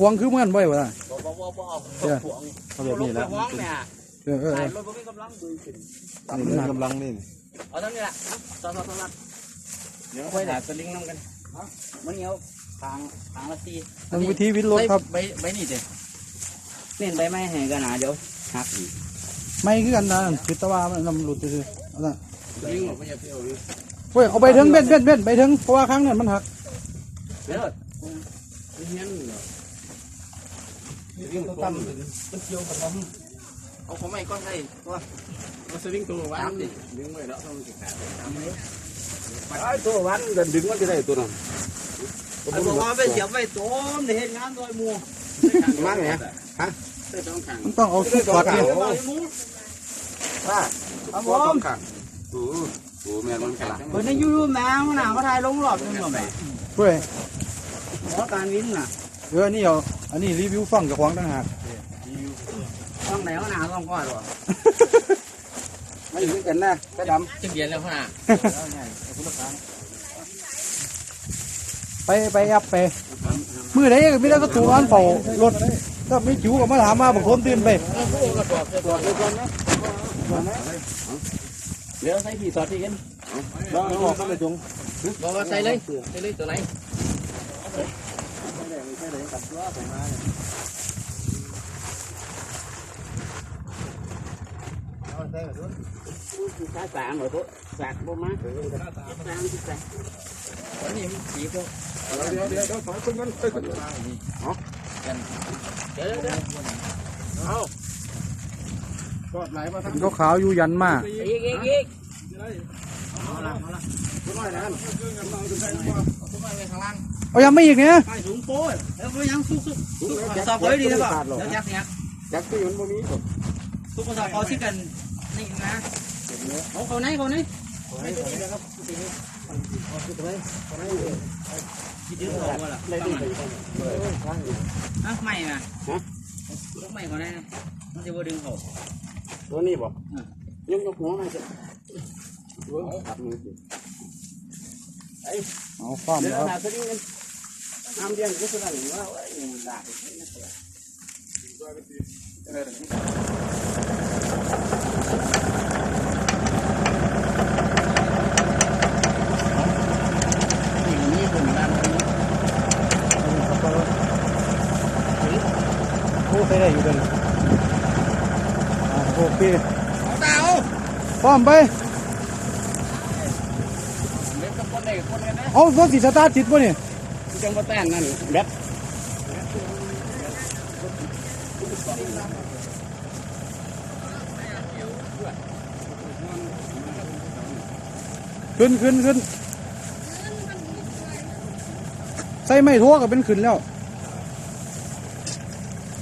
หวงคือเหมือนบ่อยบ่วะบ่บ่บ่เอาเดี๋ยวห่วงเขาแบบนี้แหละห่วงเนี่ยเออเออถ่าเอยอรถบ่มีกำลังดูขึ้นนี่มันกำลังนี่เอาทั้งนี้แหละต่อต่อต่อรัดเดี๋ยวค่อยถ่ายสลิงน้ำกันมันเหนียวทางทางละทีทางวิธีวิทย์รถครับใบใบนี่เด้เน้นใบไม้ให้กันนะเดี๋ยวหักอีกไม่คือกันนะคือตะว่ามันนำหลุดซื่อๆเอาล่ะสลิงหรอไม่ใช่เพียวดิเว้ยเอาไปถึงเบ็ดเบ็ดเบ็ดไปถึงเพราะว่าครั้งนั้นมันหักเดี๋ยวไม่เห็นเหรอ ตัวตั้มมันเกี่ยวกับผมเอาของไม่ก้อนใส่ตัวเอาสลิงตัววันดิดึงไว้แล้วต้องติดขาดไอ้ตัววันเดินดึงมันจะได้ตัวนั้นไอ้บอกว่าไปเสียบไว้ต้มในเหตุงานโดยมัวมาไงฮะใส่ต้องขังมันต้องเอาสุดกอดนี่าครับผมโอ้โหแม่มันขนาดเปิดในยูทูบแมงมันหนาเขาถ่ายลงรอบนึงหรอแม่เว้ยหมอการวินน่ะเออนี่เอาอั นนี้รีวิวฟังกับของต่างหากต้องไหนเขาหนาต้องก้อนหรอไม่ถึงกันนะกระดจะเบียนแล้วขนาดไปไปแอปไป มือไหนก็ไม่ได้ก็ตัวอันเป่ารถก็ไม่จูก็มาถามมาบางคนตื่นไปเดี๋ยวใส่ผีสอดที่กันำแล้วออกก็เลยจงบอกว่าใส่เลยใส่เลยตัวไหน สายสางเหรอทุกสากบ่มาสางที่สางอันนี้มันสีพวกเดี๋ยวเดี๋ยวเดี๋ยวถอยขึ้นมันเฮ้ยเดี๋ยวเดี๋ยวเดี๋ยวกอดไหลมาทั้งก็ขาวอยู่ยันมากอีกอีกอีกตัวน้อยนะตัวไปข้างล่าง เอายังไม่อีกเนี่ยไปสูงโป้ยแล้วก็ยังสุกสุกสอบไว้ดีนะเปล่าแล้วยักษ์เนี่ยจักที่มันบ่มีสุกสอบเขาที่กันนี่นะเขาเขาไหนเขาไหนคิดเยอะกว่าล่ะต้องมันอะไม่นะต้องไม่เขาไหนมันจะว่าดึงเขาตัวนี้บ่ยกยกหัวมาสิตัดมือสิเอาความเดี๋ยวครับหาตัวนี้กันน้ำเดียนก็สุดแล้ว ว่าไอ้มันด่านี่ผมด้านโอ้ไปได้อยู่กันอ่า โอเคดาวพร้อมไปเล็กกับคนเด็กคนกันนะเอารถสีสตาร์ทติดป่ะนี่จังมาแต่งนั่นแบทขึ้นขึ้นขึ้นใส่ไม่ทั่วกับเป็นขึ้นแล้ว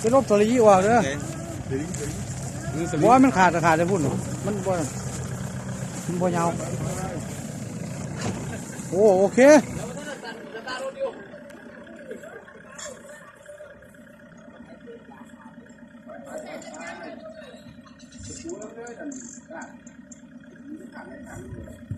เป็นรถสลีออกเด้อบอกว่ามันขาดแต่ขาดจะพูดมันบ่มันบ่ยาวโอ้โอเค Làm cái 这个